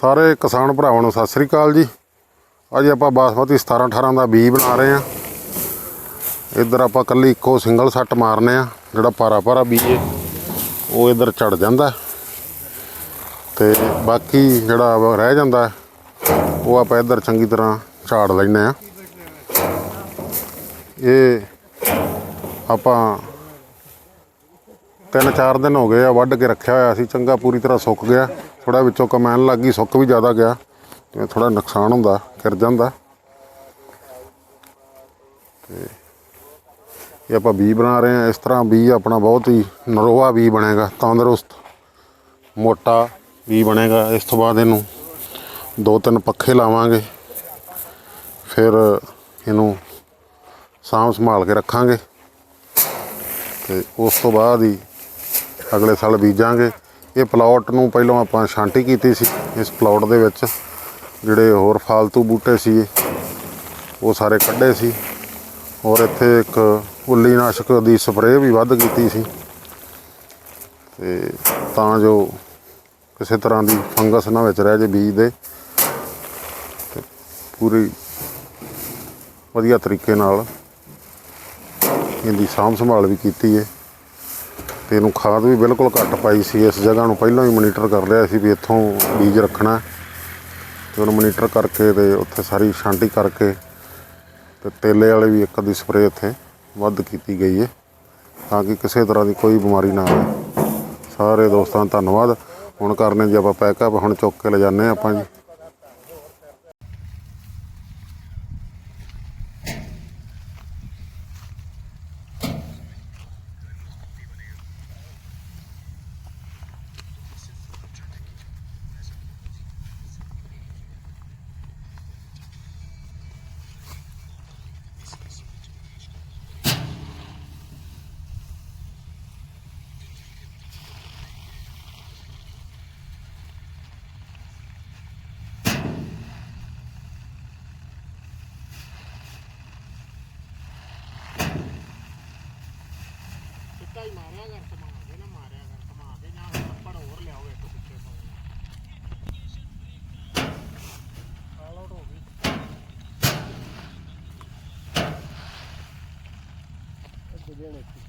ਸਾਰੇ ਕਿਸਾਨ ਭਰਾਵਾਂ ਨੂੰ ਸਤਿ ਸ੍ਰੀ ਅਕਾਲ ਜੀ। ਅੱਜ ਆਪਾਂ ਬਾਸਮਤੀ 17 18 ਦਾ ਬੀਜ ਬਣਾ ਰਹੇ ਆ ਇੱਧਰ ਆਪਾਂ ਕੱਲੀ ਇੱਕੋ ਸਿੰਗਲ ਸੱਟ ਮਾਰਨੇ ਆ, ਜਿਹੜਾ ਪਾਰਾ ਪਾਰਾ ਬੀਜ ਹੈ, ਉਹ ਇੱਧਰ ਚੜ ਜਾਂਦਾ। ਹੈ। ਤੇ ਬਾਕੀ ਜਿਹੜਾ ਵਾ ਰਹਿ ਜਾਂਦਾ, ਉਹ ਆਪਾਂ ਇੱਧਰ ਚੰਗੀ ਤਰ੍ਹਾਂ ਝਾੜ ਲੈਨੇ ਆ ਇਹ ਆਪਾਂ ਤਿੰਨ ਚਾਰ ਦਿਨ ਹੋ ਗਏ ਆ, ਵੱਢ ਕੇ ਰੱਖਿਆ ਹੋਇਆ ਸੀ, ਚੰਗਾ ਪੂਰੀ ਤਰ੍ਹਾਂ ਸੁੱਕ ਗਿਆ। ਥੋੜਾ ਵਿੱਚੋਂ ਕਮੈਨ ਲੱਗ ਗਈ, ਸੁੱਕ ਵੀ ਜ਼ਿਆਦਾ ਗਿਆ। ਤੇ ਥੋੜਾ ਨੁਕਸਾਨ ਹੁੰਦਾ ਕਿਰ ਜਾਂਦਾ। ਤੇ ਇਹ ਆਪਾਂ ਬੀ ਬਣਾ ਰਹੇ ਆ ਇਸ ਤਰ੍ਹਾਂ ਬੀ ਆਪਣਾ ਬਹੁਤ ਹੀ ਨਰੋਆ ਬੀ ਬਣੇਗਾ, ਤੰਦਰੁਸਤ, ਮੋਟਾ ਬੀ ਬਣੇਗਾ। ਇਸ ਤੋਂ ਬਾਅਦ ਇਹਨੂੰ ਦੋ ਤਿੰਨ ਪੱਖੇ ਲਾਵਾਂਗੇ, ਫਿਰ ਇਹਨੂੰ ਸਾਂਭ ਸੰਭਾਲ ਕੇ ਰੱਖਾਂਗੇ। ਤੇ ਉਸ ਤੋਂ ਬਾਅਦ ਹੀ ਅਗਲੇ ਸਾਲ ਬੀਜਾਂਗੇ। ਇਹ ਪਲਾਟ ਨੂੰ ਪਹਿਲਾਂ ਆਪਾਂ ਛਾਂਟੀ ਕੀਤੀ ਸੀ। ਇਸ ਪਲਾਟ ਦੇ ਵਿੱਚ ਜਿਹੜੇ ਹੋਰ ਫਾਲਤੂ ਬੂਟੇ ਸੀ ਉਹ ਸਾਰੇ ਕੱਢੇ ਸੀ। ਔਰ ਇੱਥੇ ਇੱਕ ਉੱਲੀ ਨਾਸ਼ਕ ਦੀ ਸਪਰੇਅ ਵੀ ਵੱਧ ਕੀਤੀ ਸੀ। ਤੇ ਤਾਂ ਜੋ ਕਿਸੇ ਤਰ੍ਹਾਂ ਦੀ ਫੰਗਸ ਨਾ ਵਿੱਚ ਰਹਿ ਜੇ ਬੀਜ ਦੇ, ਤੇ ਪੂਰੀ ਵਧੀਆ ਤਰੀਕੇ ਨਾਲ ਇਹਦੀ ਸਾਂਭ ਸੰਭਾਲ ਵੀ ਕੀਤੀ ਹੈ ਤੇ ਇਹਨੂੰ ਖਾਦ ਵੀ ਬਿਲਕੁਲ ਘੱਟ ਪਾਈ ਸੀ, ਇਸ ਜਗ੍ਹਾ ਨੂੰ ਪਹਿਲਾਂ ਹੀ ਮੋਨੀਟਰ ਕਰ ਲਿਆ ਸੀ ਵੀ ਇੱਥੋਂ ਬੀਜ ਰੱਖਣਾ ਹੈ। ਤੇ ਉਹਨੂੰ ਮੋਨੀਟਰ ਕਰਕੇ ਤੇ ਉੱਥੇ ਸਾਰੀ ਛਾਂਟੀ ਕਰਕੇ ਤੇ ਤੇਲੇ ਵਾਲੇ ਵੀ ਇੱਕ ਅੱਧੀ ਸਪਰੇਅ ਇੱਥੇ ਵੱਧ ਕੀਤੀ ਗਈ ਹੈ ਤਾਂ ਕਿ ਕਿਸੇ ਤਰ੍ਹਾਂ ਦੀ ਕੋਈ ਬਿਮਾਰੀ ਨਾ ਆਵੇ। ਸਾਰੇ ਦੋਸਤਾਂ ਦਾ ਧੰਨਵਾਦ। ਹੁਣ ਕਰਨੇ ਜੀ ਆਪਾਂ ਪੈਕਅਪ, ਹੁਣ ਚੁੱਕ ਕੇ ਲੈ ਜਾਂਦੇ ਹਾਂ ਆਪਾਂ ਜੀ। ਹੀ ਮਾਰਿਆ ਕਰ, ਕਮਾ ਕੇ ਨਾ, ਮਾਰਿਆ ਕਰ, ਕਮਾ ਕੇ ਜਾਂ ਥੱਪੜ ਹੋਰ ਲਿਆਓ ਇੱਕ ਪਿੱਛੇ ਤੋਂ। ਆਲ ਆਊਟ ਹੋ ਗਈ। ਇੱਕ ਦੇਣ ਇੱਕ